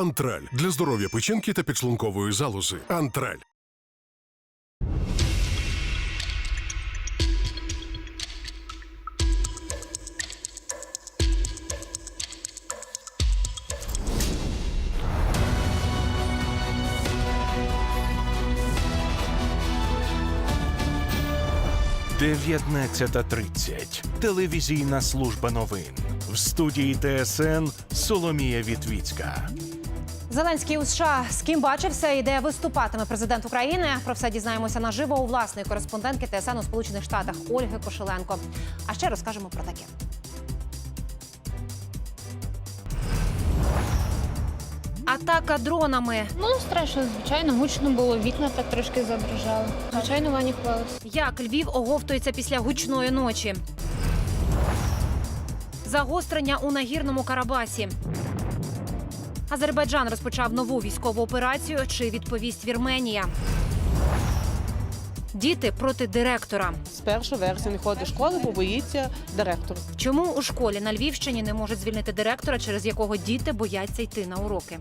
Антраль для здоров'я печінки та підшлункової залози. Антраль. – 19.30. Телевізійна служба новин. В студії ТСН Соломія Вітвіцька. Зеленський у США з ким бачився і де виступатиме президент України. Про все дізнаємося наживо у власної кореспондентки ТСН у Сполучених Штатах Ольги Кошеленко. А ще розкажемо про таке. Атака дронами. Ну, страшно, звичайно, гучно було, вікна так трошки задрожали. Звичайно, Вані хвалилась. Як Львів оговтується після гучної ночі. Загострення у нагірному Карабасі. Азербайджан розпочав нову військову операцію. Чи відповість Вірменія? Діти проти директора. з 1 вересня не ходить до школи, бо боїться директор. Чому у школі на Львівщині не можуть звільнити директора, через якого діти бояться йти на уроки?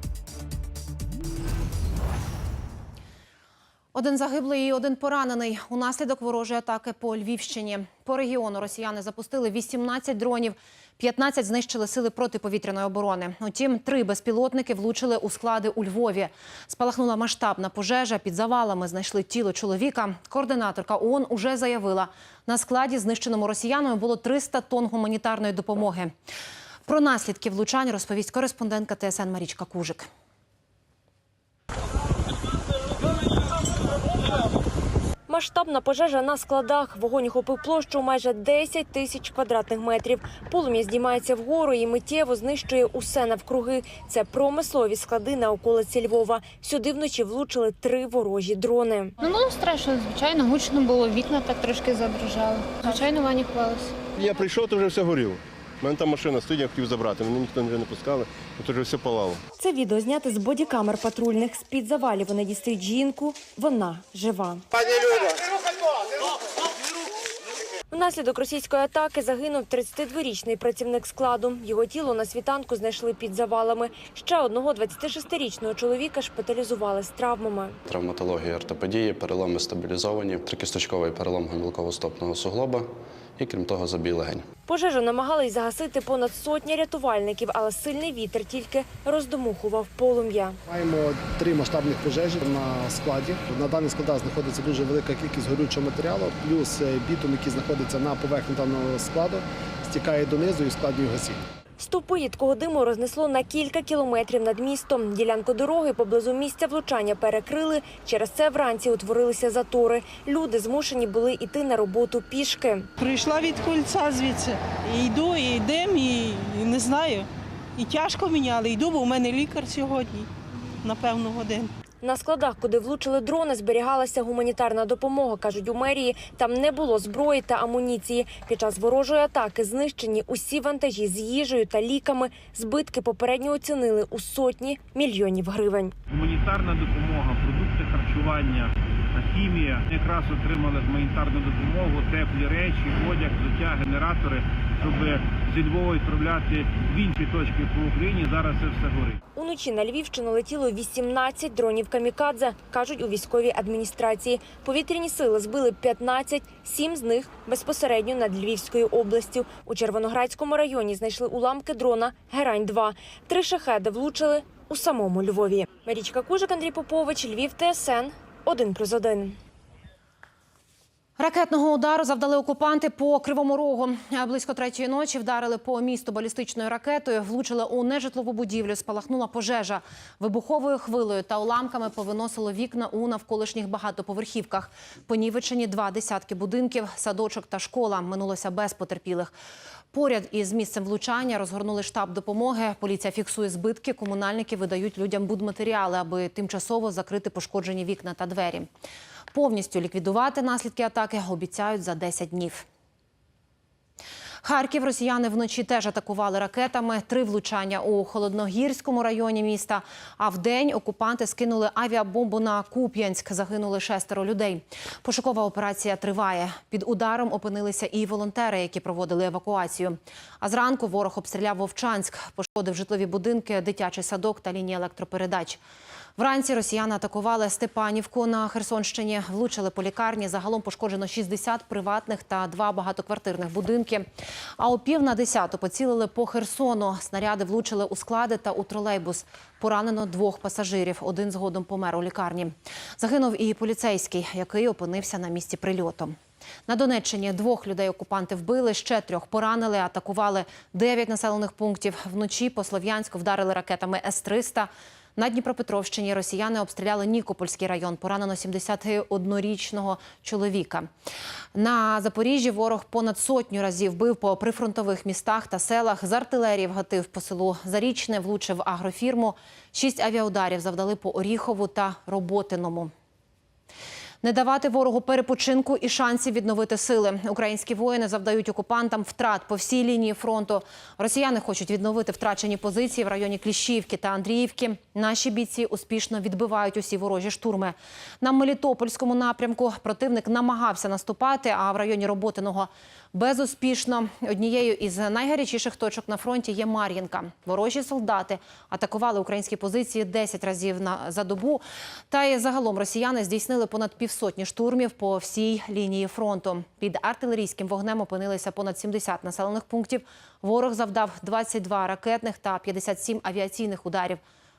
Один загиблий і один поранений унаслідок ворожої атаки по Львівщині. По регіону росіяни запустили 18 дронів, 15 знищили сили протиповітряної оборони. Утім, три безпілотники влучили у склади у Львові. Спалахнула масштабна пожежа. Під завалами знайшли тіло чоловіка. Координаторка ООН уже заявила, на складі, знищеному росіянами, було 300 тонн гуманітарної допомоги. Про наслідки влучань розповість кореспондентка ТСН Марічка Кужик. Масштабна пожежа на складах. Вогонь охопив площу майже 10 тисяч квадратних метрів. Полум'я здіймається вгору і миттєво знищує усе навкруги. Це промислові склади на околиці Львова. Сюди вночі влучили три ворожі дрони. Ну, було страшно, звичайно, гучно було, вікна так трошки задрожали. Звичайно, Вані хвалилась. Я прийшов, то вже все горіло. У мене там машина стоїть, я хотів забрати. Мене ніхто вже не пускали, то вже все палало. Це відео зняте з бодікамер патрульних. З під завалів вони дістають жінку. Вона жива. Внаслідок російської атаки загинув 32-річний працівник складу. Його тіло на світанку знайшли під завалами. Ще одного 26-річного чоловіка шпиталізували з травмами. Травматологія ортопедії, переломи стабілізовані, трикісточковий перелом гомілково-стопного суглоба і, крім того, забій легень. Пожежу намагались загасити понад сотні рятувальників, але сильний вітер тільки роздомухував полум'я. Маємо три масштабних пожежі на складі. На даних складах знаходиться дуже велика кількість горючого матеріалу, плюс е, бітум, який знаходиться на поверхні даного складу, стікає донизу і складні гасіння. Стовпи їдкого диму рознесло на кілька кілометрів над містом. Ділянку дороги поблизу місця влучання перекрили. Через це вранці утворилися затори. Люди змушені були йти на роботу пішки. Прийшла від кольця звідси. І йду, і йдемо, і, не знаю. І тяжко мені, але йду, бо в мене лікар сьогодні на певну годину. На складах, куди влучили дрони, зберігалася гуманітарна допомога, кажуть у мерії. Там не було зброї та амуніції. Під час ворожої атаки знищені усі вантажі з їжею та ліками. Збитки попередньо оцінили у сотні мільйонів гривень. гуманітарна допомога, продукти харчування, хімія. Якраз отримали гуманітарну допомогу, теплі речі, одяг, взуття, генератори, щоб зі Львова відправляти в інші точки по Україні. Зараз це все горить. Уночі на Львівщину летіло 18 дронів камікадзе, кажуть у військовій адміністрації. Повітряні сили збили 15, сім з них безпосередньо над Львівською областю. У Червоноградському районі знайшли уламки дрона Герань-2. Три шахеди влучили у самому Львові. Марічка Кужик, Андрій Попович, Львів, ТСН, 1+,1. Ракетного удару завдали окупанти по Кривому Рогу. Близько третьої ночі вдарили по місту балістичною ракетою, влучили у нежитлову будівлю, спалахнула пожежа. Вибуховою хвилею та уламками повиносило вікна у навколишніх багатоповерхівках. Понівечені два десятки будинків, садочок та школа. Минулося без потерпілих. Поряд із місцем влучання розгорнули штаб допомоги. Поліція фіксує збитки. Комунальники видають людям будматеріали, аби тимчасово закрити пошкоджені вікна та двері. Повністю ліквідувати наслідки атаки обіцяють за 10 днів. Харків росіяни вночі теж атакували ракетами. Три влучання у холодногірському районі міста. А вдень окупанти скинули авіабомбу на Куп'янськ. Загинули шестеро людей. Пошукова операція триває. Під ударом опинилися і волонтери, які проводили евакуацію. А зранку ворог обстріляв Вовчанськ, пошкодив житлові будинки, дитячий садок та лінії електропередач. Вранці росіяни атакували Степанівку на Херсонщині, влучили по лікарні. Загалом пошкоджено 60 приватних та два багатоквартирних будинки. А о пів на десяту поцілили по Херсону. Снаряди влучили у склади та у тролейбус. Поранено двох пасажирів. Один згодом помер у лікарні. Загинув і поліцейський, який опинився на місці прильоту. На Донеччині двох людей окупанти вбили, ще трьох поранили, атакували дев'ять населених пунктів. Вночі по Слов'янську вдарили ракетами С-300. На Дніпропетровщині росіяни обстріляли Нікопольський район. Поранено 71-річного чоловіка. На Запоріжжі ворог понад сотню разів бив по прифронтових містах та селах. З артилерії вгатив по селу Зарічне, влучив агрофірму. Шість авіаударів завдали по Оріхову та Роботиному. Не давати ворогу перепочинку і шансів відновити сили. Українські воїни завдають окупантам втрат по всій лінії фронту. Росіяни хочуть відновити втрачені позиції в районі Кліщівки та Андріївки. Наші бійці успішно відбивають усі ворожі штурми. На Мелітопольському напрямку противник намагався наступати, а в районі Роботиного безуспішно. Однією із найгарячіших точок на фронті є Мар'їнка. Ворожі солдати атакували українські позиції 10 разів на за добу. Та й загалом росіяни здійснили понад півсотні штурмів по всій лінії фронту. Під артилерійським вогнем опинилися понад 70 населених пунктів. Ворог завдав 22 ракетних та 57 авіаційних ударів.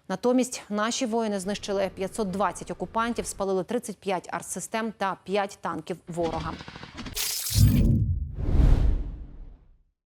Натомість наші воїни знищили 520 окупантів, спалили 35 артсистем та 5 танків ворога.